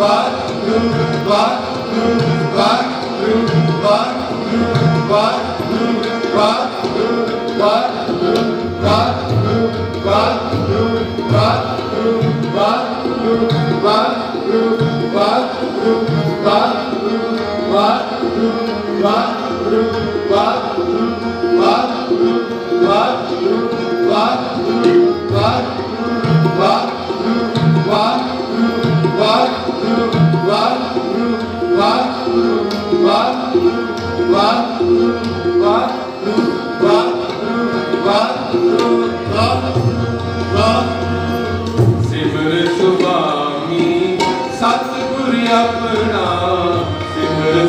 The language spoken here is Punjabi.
What? ਸੁਭਾਮੀ ਸਤਿਗੁਰ ਆਪਣਾ ਸਿਮਰ